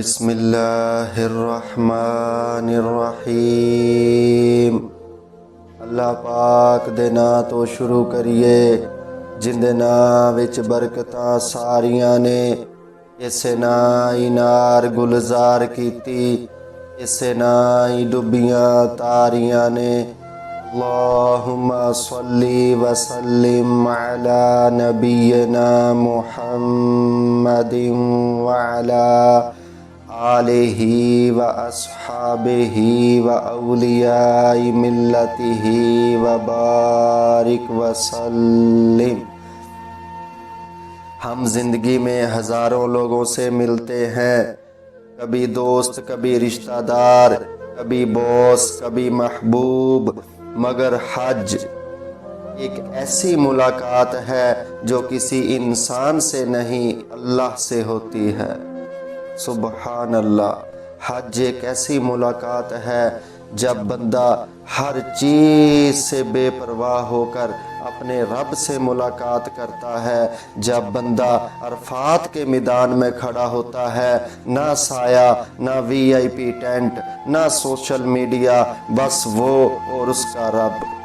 بسم اللہ الرحمن الرحیم۔ اللہ پاک دے نا تو شروع کریے، جن دے نا وچ برکتاں ساریاں نے، اسے نائی نار گلزار کیتی، اسے نائی ڈبیاں تاریاں نے۔ اللہم صلی وسلم علی نبینا محمد وعلا آلہ و اصحابہ و اولیاء ملتہ و بارک وسلم۔ ہم زندگی میں ہزاروں لوگوں سے ملتے ہیں۔ کبھی دوست، کبھی رشتہ دار، کبھی بوس، کبھی محبوب۔ مگر حج ایک ایسی ملاقات ہے جو کسی انسان سے نہیں، اللہ سے ہوتی ہے۔ سبحان اللہ حج ایک ایسی ملاقات ہے جب بندہ ہر چیز سے بے پرواہ ہو کر اپنے رب سے ملاقات کرتا ہے۔ جب بندہ عرفات کے میدان میں کھڑا ہوتا ہے، نہ سایہ، نہ وی آئی پی ٹینٹ، نہ سوشل میڈیا، بس وہ اور اس کا رب۔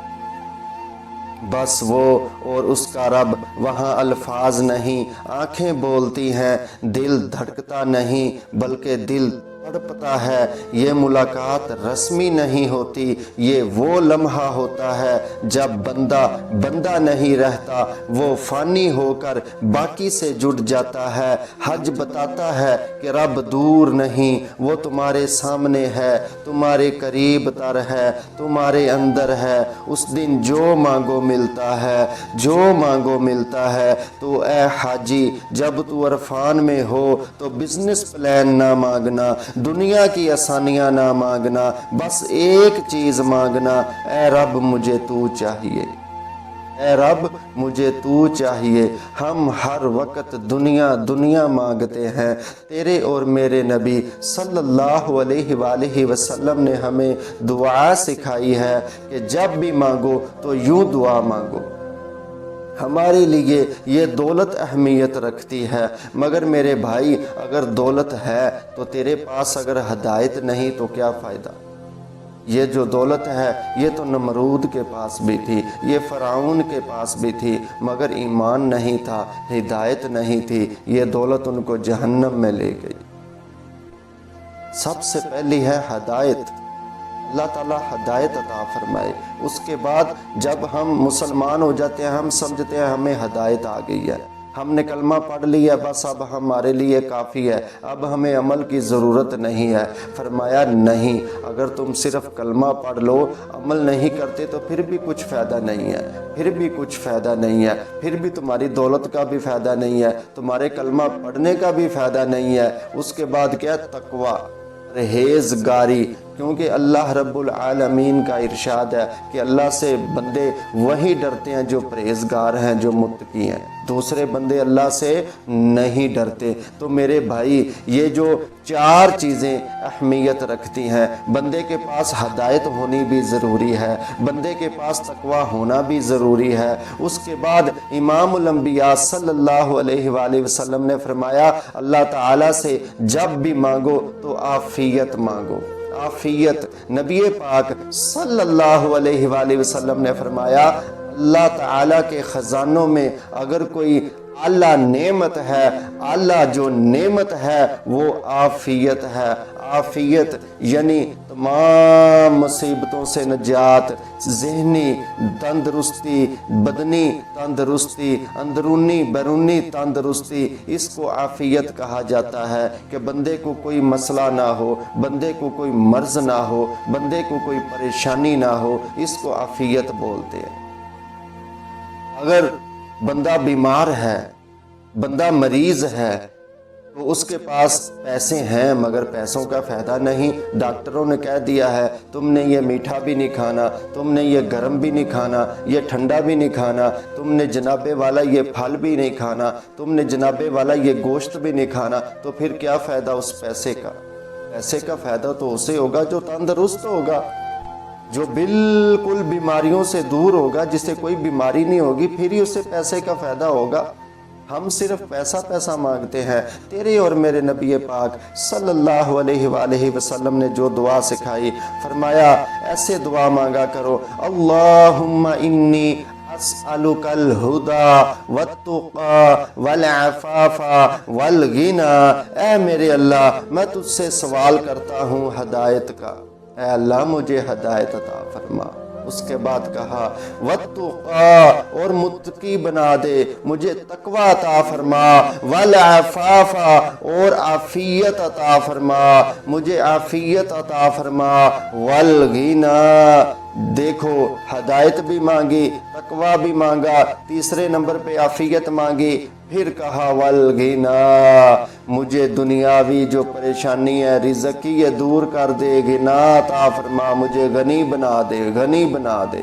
بس وہ اور اس کا رب وہاں الفاظ نہیں، آنکھیں بولتی ہیں، دل دھڑکتا نہیں، بلکہ دل تڑپتا ہے، یہ ملاقات رسمی نہیں ہوتی، یہ وہ لمحہ ہوتا ہے جب بندہ بندہ نہیں رہتا، وہ فانی ہو کر باقی سے جڑ جاتا ہے۔ حج بتاتا ہے کہ رب دور نہیں، وہ تمہارے سامنے ہے، تمہارے قریب تر ہے، تمہارے اندر ہے۔ اس دن جو مانگو ملتا ہے، جو مانگو ملتا ہے، تو اے حاجی، جب تو عرفان میں ہو تو بزنس پلان نہ مانگنا۔ دنیا کی آسانیاں نہ مانگنا، بس ایک چیز مانگنا، اے رب مجھے تو چاہیے۔ اے رب مجھے تو چاہیے۔ ہم ہر وقت دنیا دنیا مانگتے ہیں۔ تیرے اور میرے نبی صلی اللہ علیہ وآلہ وسلم نے ہمیں دعا سکھائی ہے کہ جب بھی مانگو تو یوں دعا مانگو۔ ہمارے لیے یہ دولت اہمیت رکھتی ہے۔ مگر میرے بھائی، اگر دولت ہے تو تیرے پاس اگر ہدایت نہیں تو کیا فائدہ؟ یہ جو دولت ہے، یہ تو نمرود کے پاس بھی تھی، یہ فرعون کے پاس بھی تھی، مگر ایمان نہیں تھا، ہدایت نہیں تھی، یہ دولت ان کو جہنم میں لے گئی۔ سب سے پہلی ہے ہدایت۔ اللہ تعالیٰ ہدایت عطا فرمائے۔ اس کے بعد جب ہم مسلمان ہو جاتے ہیں، ہم سمجھتے ہیں ہمیں ہدایت آ گئی ہے۔ ہم نے کلمہ پڑھ لیا، بس اب ہمارے لیے کافی ہے۔ اب ہمیں عمل کی ضرورت نہیں ہے۔ فرمایا، نہیں۔ اگر تم صرف کلمہ پڑھ لو، عمل نہیں کرتے تو پھر بھی کچھ فائدہ نہیں ہے۔ پھر بھی کچھ فائدہ نہیں ہے۔ پھر بھی تمہاری دولت کا بھی فائدہ نہیں ہے۔ تمہارے کلمہ پڑھنے کا بھی فائدہ نہیں ہے۔ اس کے بعد کیا؟ تقوی، پرہیزگاری۔ کیونکہ اللہ رب العالمین کا ارشاد ہے کہ اللہ سے بندے وہی ڈرتے ہیں جو پرہیزگار ہیں، جو متقی ہیں۔ دوسرے بندے اللہ سے نہیں ڈرتے۔ تو میرے بھائی، یہ جو چار چیزیں اہمیت رکھتی ہیں، بندے کے پاس ہدایت ہونی بھی ضروری ہے، بندے کے پاس تقوی ہونا بھی ضروری ہے۔ اس کے بعد امام الانبیاء صلی اللہ علیہ وآلہ وسلم نے فرمایا، اللہ تعالیٰ سے جب بھی مانگو تو آفیت مانگو۔ آفیت نبی پاک صلی اللہ علیہ وآلہ وسلم نے فرمایا، اللہ تعالیٰ کے خزانوں میں اگر کوئی اللہ نعمت ہے اللہ جو نعمت ہے وہ آفیت ہے۔ آفیت یعنی تمام مصیبتوں سے نجات، ذہنی تندرستی، بدنی تندرستی، اندرونی بیرونی تندرستی، اس کو آفیت کہا جاتا ہے کہ بندے کو کوئی مسئلہ نہ ہو، بندے کو کوئی مرض نہ ہو، بندے کو کوئی پریشانی نہ ہو، اس کو آفیت بولتے ہیں۔ اگر بندہ بیمار ہے، بندہ مریض ہے تو اس کے پاس پیسے ہیں، مگر پیسوں کا فائدہ نہیں۔ ڈاکٹروں نے کہہ دیا ہے، تم نے یہ میٹھا بھی نہیں کھانا، تم نے یہ گرم بھی نہیں کھانا، یہ ٹھنڈا بھی نہیں کھانا، تم نے جنابے والا یہ پھل بھی نہیں کھانا، تم نے جنابے والا یہ گوشت بھی نہیں کھانا، تو پھر کیا فائدہ اس پیسے کا؟ پیسے کا فائدہ تو اسے ہوگا جو تندرست ہوگا، جو بالکل بیماریوں سے دور ہوگا، جسے کوئی بیماری نہیں ہوگی، پھر ہی اسے پیسے کا فائدہ ہوگا۔ ہم صرف پیسہ پیسہ مانگتے ہیں۔ تیرے اور میرے نبی پاک صلی اللہ علیہ وآلہ وسلم نے جو دعا سکھائی، فرمایا، ایسے دعا مانگا کرو۔ اللہم انی اسألک الہدا والتقا والعفاف والغنا اے میرے اللہ، میں تجھ سے سوال کرتا ہوں ہدایت کا۔ اے اللہ، مجھے ہدایت عطا فرما۔ اس کے بعد کہا، وَاتُّقَا، اور متقی بنا دے، مجھے تقوی عطا فرما، والعفاف، اور عافیت عطا فرما، مجھے عافیت عطا فرما، والغنا۔ دیکھو، ہدایت بھی مانگی، تقوی بھی مانگا، تیسرے نمبر پہ عافیت مانگی، پھر کہا، والغنا مجھے دنیاوی جو پریشانی ہے رزق کی یہ دور کر دے گنا تا فرما، مجھے غنی بنا دے، غنی بنا دے۔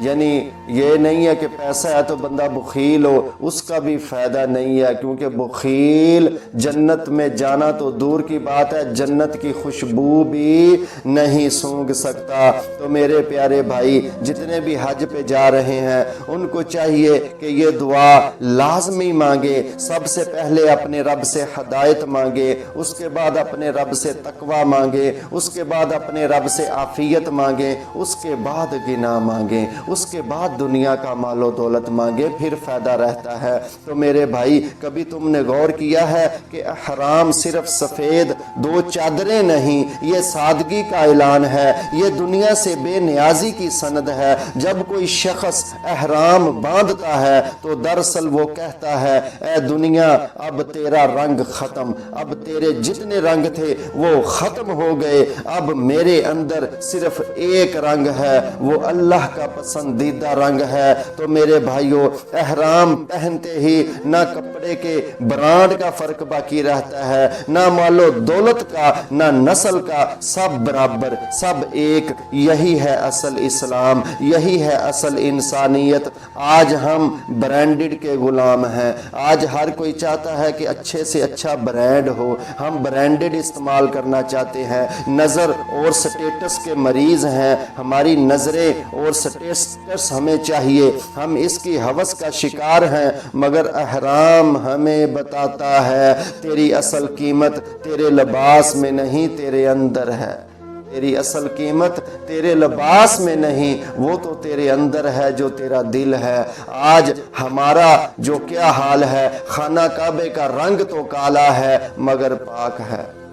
یعنی یہ نہیں ہے کہ پیسہ ہے تو بندہ بخیل ہو، اس کا بھی فائدہ نہیں ہے، کیونکہ بخیل جنت میں جانا تو دور کی بات ہے، جنت کی خوشبو بھی نہیں سونگ سکتا۔ تو میرے پیارے بھائی، جتنے بھی حج پہ جا رہے ہیں، ان کو چاہیے کہ یہ دعا لازمی مانگے۔ سب سے پہلے اپنے رب سے ہدایت مانگے، اس کے بعد اپنے رب سے تقوی مانگے، اس کے بعد اپنے رب سے عافیت مانگے، اس کے بعد گنا مانگے۔ اس کے بعد دنیا کا مال و دولت مانگے، پھر فائدہ رہتا ہے۔ تو میرے بھائی، کبھی تم نے غور کیا ہے کہ احرام صرف سفید دو چادریں نہیں، یہ سادگی کا اعلان ہے۔ یہ دنیا سے بے نیازی کی سند ہے۔ جب کوئی شخص احرام باندھتا ہے تو دراصل وہ کہتا ہے، اے دنیا، اب تیرا رنگ ختم، اب تیرے جتنے رنگ تھے وہ ختم ہو گئے، اب میرے اندر صرف ایک رنگ ہے، وہ اللہ کا پسندیدہ رنگ ہے، تو میرے بھائیوں احرام پہنتے ہی نہ کپڑے کے برانڈ کا فرق باقی رہتا ہے، نہ مال و دولت کا، نہ نسل کا، سب برابر، سب ایک، یہی ہے اصل اسلام، یہی ہے اصل انسانیت۔ آج ہم برانڈڈ کے غلام ہیں، آج ہر کوئی چاہتا ہے کہ اچھے سے اچھا برانڈ ہو۔ ہم برانڈڈ استعمال کرنا چاہتے ہیں۔ نظر اور سٹیٹس کے مریض ہیں، ہماری نظریں اور سٹیٹس ہمیں چاہیے۔ ہم اس کی حوث کا شکار ہیں، مگر احرام ہمیں بتاتا ہے، تیری اصل قیمت تیرے لباس میں نہیں، تیرے اندر ہے۔ تیری اصل قیمت تیرے لباس میں نہیں، وہ تو تیرے اندر ہے جو تیرا دل ہے۔ آج ہمارا جو کیا حال ہے، خانہ کعبے کا رنگ تو کالا ہے، مگر پاک ہے۔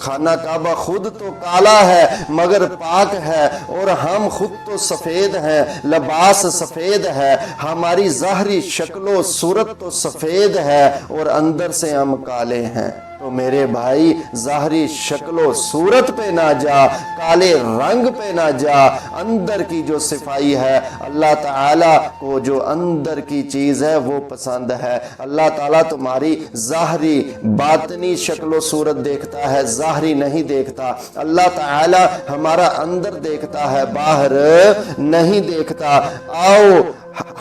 خانہ کعبہ خود تو کالا ہے، مگر پاک ہے، اور ہم خود تو سفید ہیں، لباس سفید ہے، ہماری ظاہری شکل و صورت تو سفید ہے، اور اندر سے ہم کالے ہیں۔ تو میرے بھائی، ظاہری شکل و صورت پہ نہ جا، کالے رنگ پہ نہ جا، اندر کی جو صفائی ہے، اللہ تعالیٰ کو جو اندر کی چیز ہے وہ پسند ہے۔ اللہ تعالیٰ تمہاری ظاہری باطنی شکل و صورت دیکھتا ہے، ظاہری نہیں دیکھتا۔ اللہ تعالیٰ ہمارا اندر دیکھتا ہے، باہر نہیں دیکھتا۔ آؤ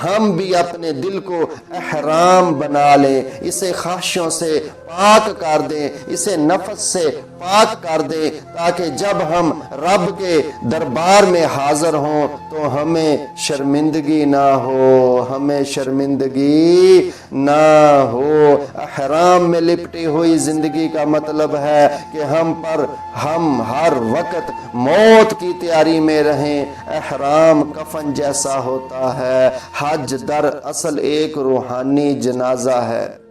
ہم بھی اپنے دل کو احرام بنا لیں، اسے خواہشوں سے پاک کر دیں، اسے نفس سے پاک کر دیں تاکہ جب ہم رب کے دربار میں حاضر ہوں تو ہمیں شرمندگی نہ ہو، ہمیں شرمندگی نہ ہو۔ احرام میں لپٹی ہوئی زندگی کا مطلب ہے کہ ہم پر ہم ہر وقت موت کی تیاری میں رہیں۔ احرام کفن جیسا ہوتا ہے، حج در اصل ایک روحانی جنازہ ہے۔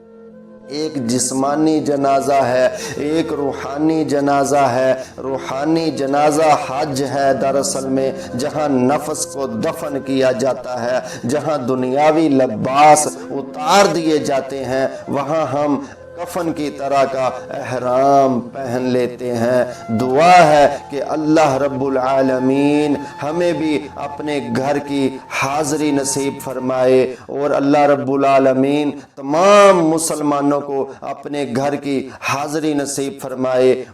ایک جسمانی جنازہ ہے، ایک روحانی جنازہ ہے۔ روحانی جنازہ حج ہے دراصل میں، جہاں نفس کو دفن کیا جاتا ہے، جہاں دنیاوی لباس اتار دیے جاتے ہیں۔ وہاں ہم کفن کی طرح کا احرام پہن لیتے ہیں۔ دعا ہے کہ اللہ رب العالمین ہمیں بھی اپنے گھر کی حاضری نصیب فرمائے اور اللہ رب العالمین تمام مسلمانوں کو اپنے گھر کی حاضری نصیب فرمائے۔